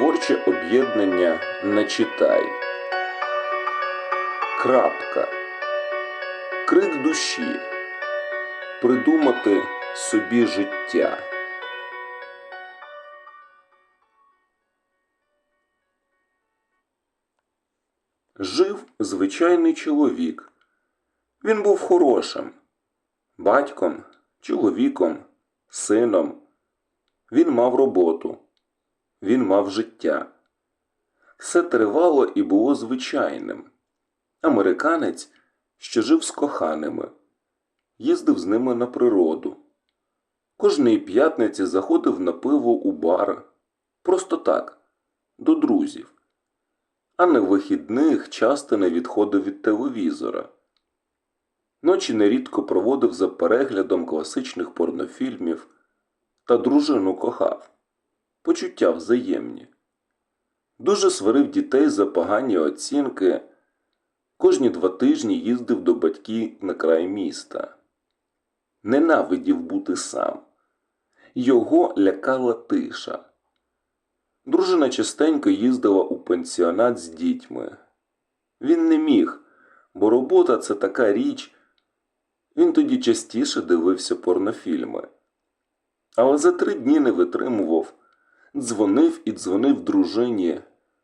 Творче об'єднання Начитай. Крапка. Крик душі. Придумати собі життя. Жив звичайний чоловік. Він був хорошим. Батьком, чоловіком, сином. Він мав роботу. Він мав життя. Все тривало і було звичайним. Американець, що жив з коханими, їздив з ними на природу. Кожної п'ятниці заходив на пиво у бар. Просто так, до друзів. А на вихідних часто не відходив від телевізора. Ночі нерідко проводив за переглядом класичних порнофільмів та дружину кохав. Почуття взаємні. Дуже сварив дітей за погані оцінки. Кожні два тижні їздив до батьків на край міста. Ненавидів бути сам. Його лякала тиша. Дружина частенько їздила у пансіонат з дітьми. Він не міг, бо робота це така річ. Він тоді частіше дивився порнофільми. Але за три дні не витримував. Дзвонив і дзвонив дружині.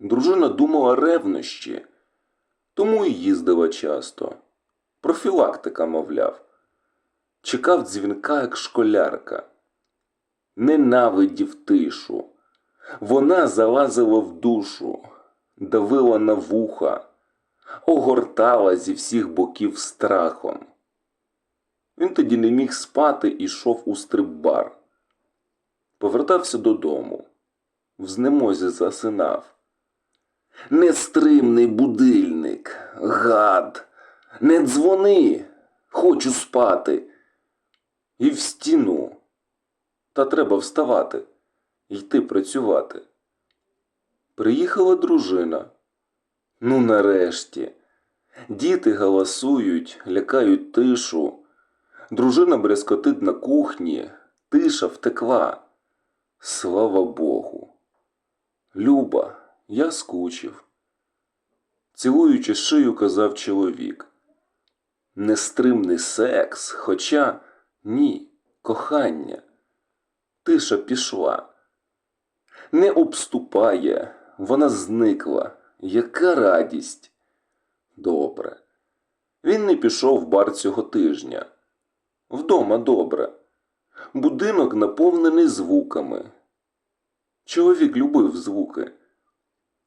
Дружина думала ревнощі, тому і їздила часто. Профілактика, мовляв. Чекав дзвінка, як школярка. Ненавидів тишу. Вона залазила в душу, давила на вуха, огортала зі всіх боків страхом. Він тоді не міг спати і йшов у стрип-бар. Повертався додому, в знемозі засинав. Нестримний будильник, гад, не дзвони, хочу спати. І в стіну. Та треба вставати, йти працювати. Приїхала дружина. Ну, нарешті. Діти галасують, лякають тишу. Дружина брязкотить на кухні, тиша втекла. Слава Богу. Люба, я скучив. Цілуючи шию, казав чоловік. Нестримний секс, хоча ні, кохання. Тиша пішла. Не обступає, вона зникла. Яка радість. Добре. Він не пішов в бар цього тижня. Вдома добре. Будинок наповнений звуками. Чоловік любив звуки.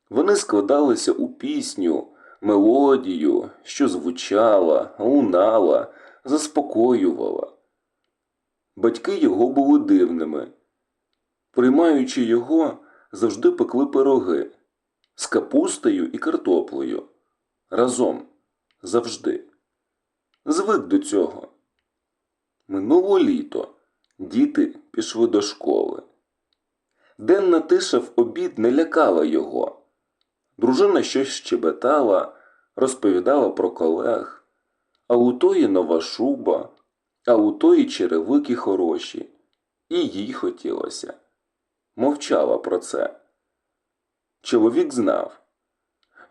Вони складалися у пісню, мелодію, що звучала, лунала, заспокоювала. Батьки його були дивними. Приймаючи його, завжди пекли пироги з капустою і картоплею. Разом, завжди. Звик до цього. Минуло літо. Діти пішли до школи. Денна тиша в обід не лякала його. Дружина щось щебетала, розповідала про колег, а у тої нова шуба, а у тої черевики хороші, і їй хотілося. Мовчала про це. Чоловік знав.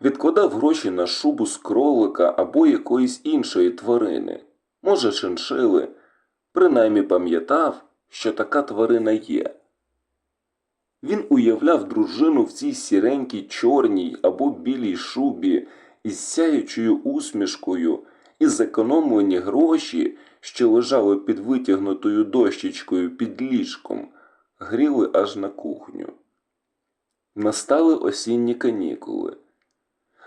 Відкладав гроші на шубу з кролика або якоїсь іншої тварини, може, шиншили, принаймні пам'ятав, що така тварина є. Він уявляв дружину в цій сіренькій чорній або білій шубі із сяючою усмішкою і зекономлені гроші, що лежали під витягнутою дощечкою під ліжком, гріли аж на кухню. Настали осінні канікули.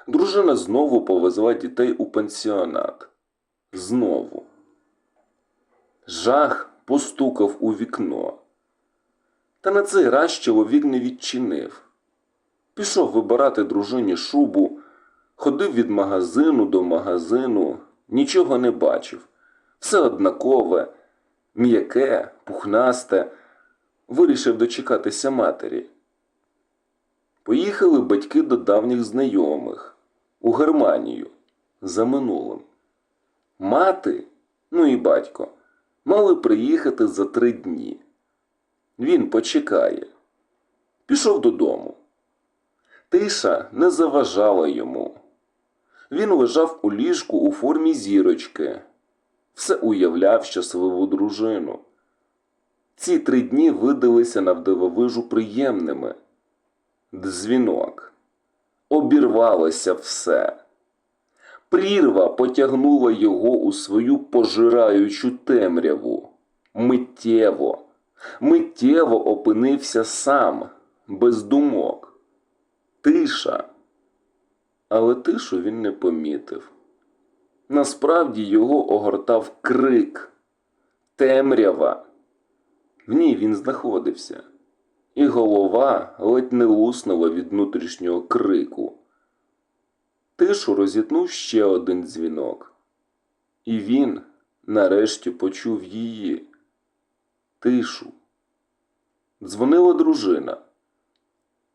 Дружина знову повезла дітей у пансіонат. Знову. Жах постукав у вікно. Та на цей раз чоловік не відчинив. Пішов вибирати дружині шубу, ходив від магазину до магазину, нічого не бачив. Все однакове, м'яке, пухнасте, вирішив дочекатися матері. Поїхали батьки до давніх знайомих у Германію за минулим. Мати, ну і батько, мали приїхати за три дні. Він почекає. Пішов додому. Тиша не заважала йому. Він лежав у ліжку у формі зірочки, все уявляв щасливу дружину. Ці три дні видалися навдивовижу приємними. Дзвінок. Обірвалося все. Прірва потягнула його у свою пожираючу темряву. Миттєво, миттєво опинився сам, без думок. Тиша. Але тишу він не помітив. Насправді його огортав крик, темрява. В ній він знаходився, і голова ледь не луснула від внутрішнього крику. Тишу розітнув ще один дзвінок, і він нарешті почув її. Тишу. Дзвонила дружина.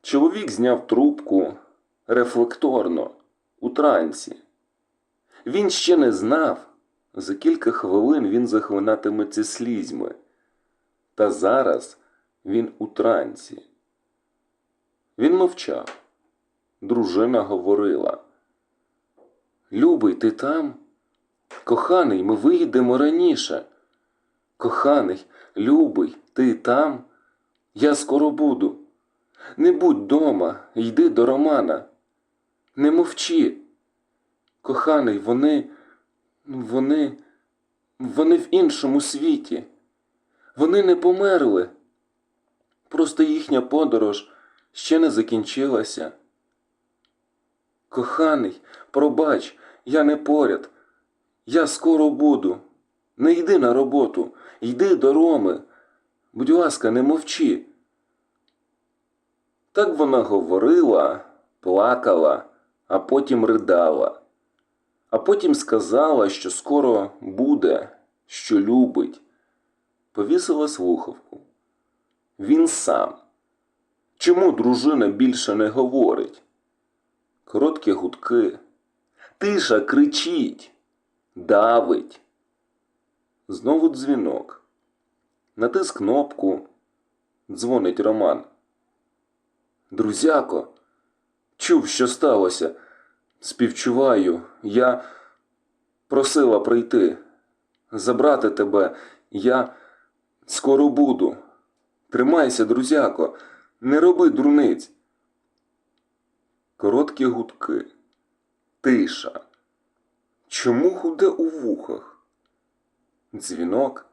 Чоловік зняв трубку рефлекторно, у трансі. Він ще не знав, за кілька хвилин він захлинатиметься слізьми. Та зараз він у трансі. Він мовчав. Дружина говорила. Любий, ти там? Коханий, ми виїдемо раніше. Коханий, любий, ти там? Я скоро буду. Не будь дома, йди до Романа. Не мовчи. Коханий, вони, вони, вони в іншому світі. Вони не померли. Просто їхня подорож ще не закінчилася. Коханий, пробач, я не поряд. Я скоро буду. Не йди на роботу, йди до Роми. Будь ласка, не мовчи. Так вона говорила, плакала, а потім ридала. А потім сказала, що скоро буде, що любить. Повісила слухавку. Він сам. Чому дружина більше не говорить? Короткі гудки. Тиша кричить, давить. Знову дзвінок. Натис кнопку. Дзвонить Роман. Друзяко, чув, що сталося. Співчуваю, я просила прийти, забрати тебе. Я скоро буду. Тримайся, друзяко, не роби дурниць. Короткі гудки. Тиша. Чому гуде у вухах? Дзвінок.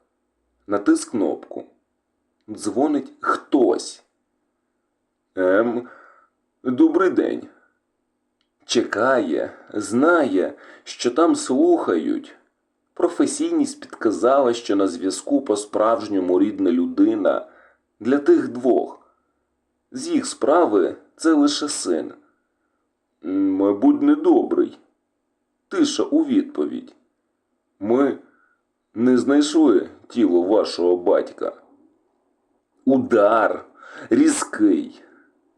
Натис кнопку. Дзвонить хтось. Ем, добрий день. Чекає, знає, що там слухають. Професійність підказала, що на зв'язку по-справжньому рідна людина для тих двох. З їх справи це лише син. «М, Мабуть, недобрий. Тиша у відповідь. Ми не знайшли тіло вашого батька. Удар різкий.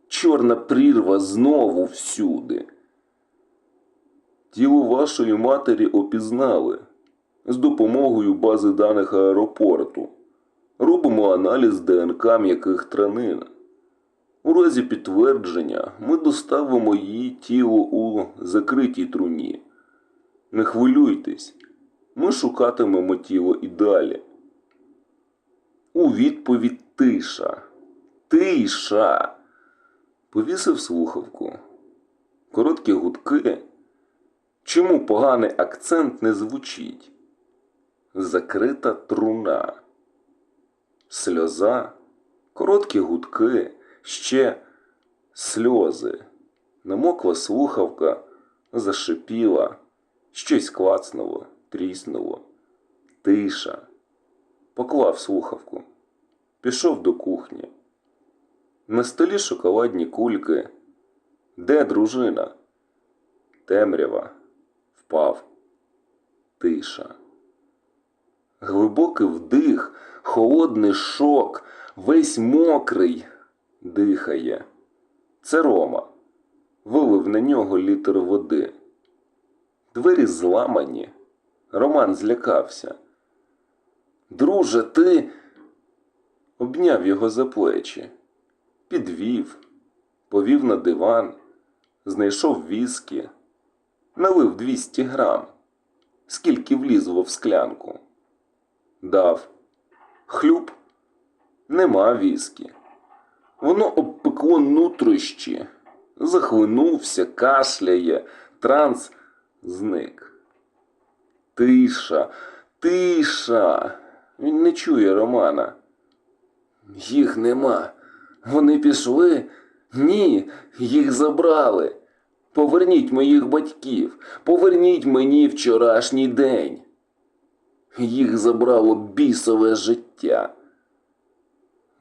Чорна прірва знову всюди. Тіло вашої матері опізнали з допомогою бази даних аеропорту. Робимо аналіз ДНК м'яких тканин. У разі підтвердження ми доставимо її тіло у закритій труні. Не хвилюйтесь, ми шукатимемо тіло і далі. У відповідь тиша. Тиша. Повісив слухавку. Короткі гудки. Чому поганий акцент не звучить? Закрита труна. Сльоза. Короткі гудки. Ще сльози. Намокла слухавка, зашипіла. Щось клацнуло, тріснуло. Тиша. Поклав слухавку. Пішов до кухні. На столі шоколадні кульки. Де дружина? Темрява. Впав. Тиша. Глибокий вдих, холодний шок, весь мокрий, дихає. Це Рома. Вилив на нього літр води. Двері зламані. Роман злякався. Друже, ти. Обняв його за плечі, підвів, повів на диван, знайшов віскі, налив 200 грам, скільки влізло в склянку. Дав. Хлюб. Нема віскі. Воно обпекло нутрощі, захлинувся, кашляє, транс зник. Тиша, тиша. Він не чує Романа. Їх нема. Вони пішли? Ні, їх забрали. Поверніть моїх батьків, поверніть мені вчорашній день. Їх забрало бісове життя.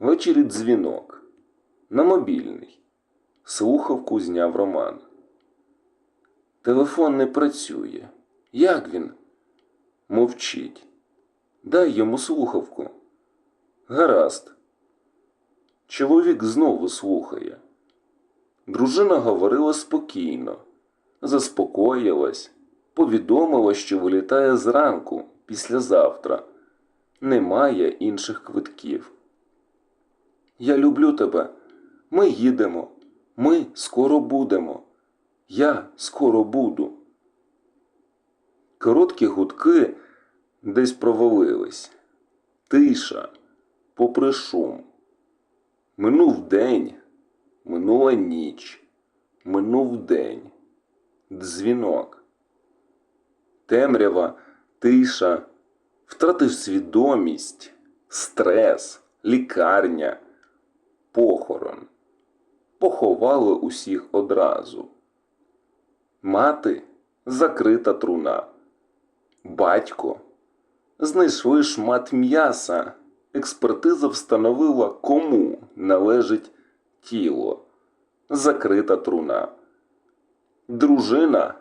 Ввечері дзвінок. На мобільний. Слухавку зняв Роман. Телефон не працює. Як він? Мовчить. Дай йому слухавку. Гаразд. Чоловік знову слухає. Дружина говорила спокійно, заспокоїлась, повідомила, що вилітає зранку, післязавтра. Немає інших квитків. Я люблю тебе. Ми їдемо. Ми скоро будемо. Я скоро буду. Короткі гудки десь провалились. Тиша, попри шум. Минув день, минула ніч, минув день. Дзвінок. Темрява, тиша, втратив свідомість, стрес, лікарня, похорон. Поховали усіх одразу. Мати закрита труна. Батько знайшли шмат м'яса. Експертиза встановила, кому належить тіло. Закрита труна. Дружина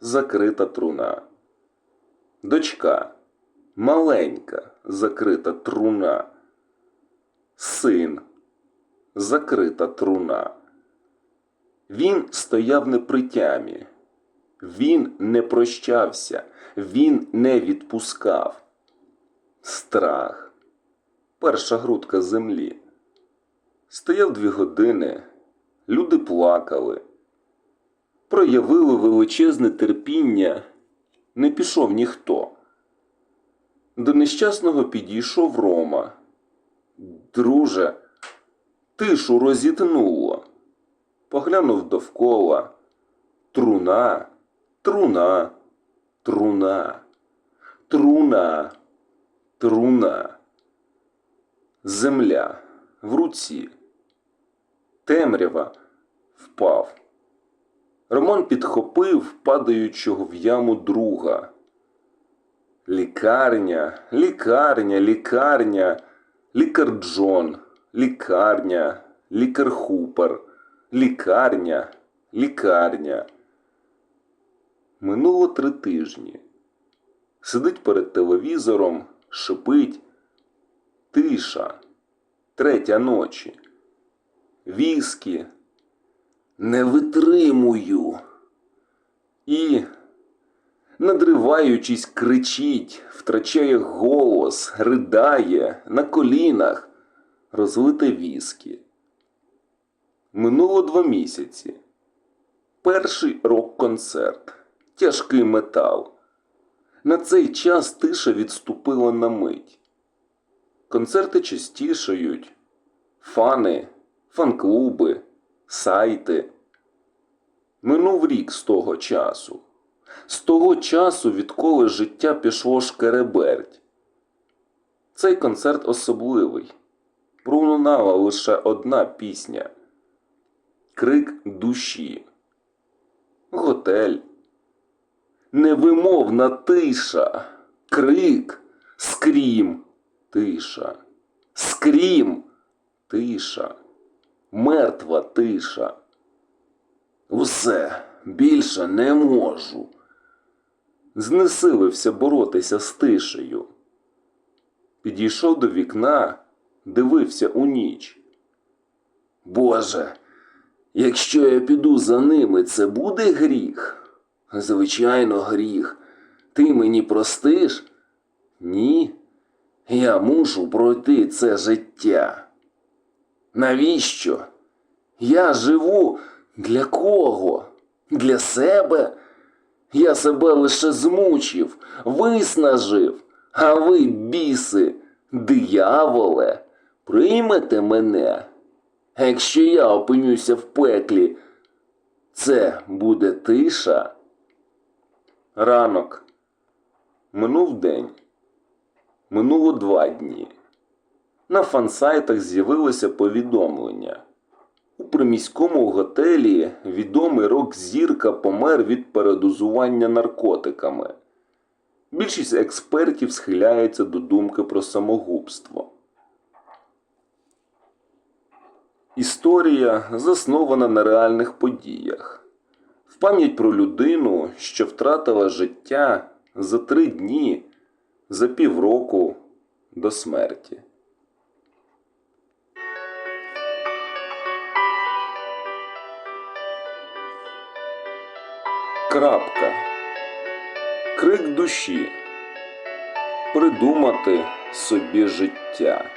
закрита труна. Дочка маленька закрита труна. Син закрита труна. Він стояв непритямі. Він не прощався, він не відпускав. Страх. Перша грудка землі. Стояв дві години. Люди плакали. Проявили величезне терпіння. Не пішов ніхто. До нещасного підійшов Рома. Друже, тишу розітнуло. Поглянув довкола. Труна, труна, труна, труна, труна. Земля в руці. Темрява впав. Роман підхопив падаючого в яму друга. Лікарня, лікарня, лікарня, лікар Джон, лікарня, лікар Хупер, лікарня, лікарня. Минуло три тижні. Сидить перед телевізором, шипить. Тиша. Третя ночі. Віскі. Не витримую. І, надриваючись, кричить, втрачає голос, ридає на колінах, розлите віскі. Минуло два місяці. Перший рок-концерт. Тяжкий метал. На цей час тиша відступила на мить. Концерти частішають. Фани, фан-клуби, сайти. Минув рік з того часу. З того часу, відколи життя пішло шкереберть. Цей концерт особливий. Пролунала лише одна пісня. Крик душі. Готель. Невимовна тиша. Крик. Скрім. Тиша. Скрім. Тиша. Мертва тиша. Усе більше не можу. Знесилився боротися з тишею. Підійшов до вікна, дивився у ніч. Боже, якщо я піду за ними, це буде гріх? Звичайно, гріх. Ти мені простиш? Ні. Я мушу пройти це життя. Навіщо? Я живу Для кого? Для себе? Я себе лише змучив, виснажив, а ви, біси, дияволе, приймете мене. Якщо я опинюся в пеклі, це буде тиша. Ранок. Минув день. Минуло два дні. На фансайтах з'явилося повідомлення. У приміському готелі відомий рок-зірка помер від передозування наркотиками. Більшість експертів схиляється до думки про самогубство. Історія заснована на реальних подіях. В пам'ять про людину, що втратила життя за три дні, за півроку до смерті. Крапка. Крик душі. Придумати собі життя.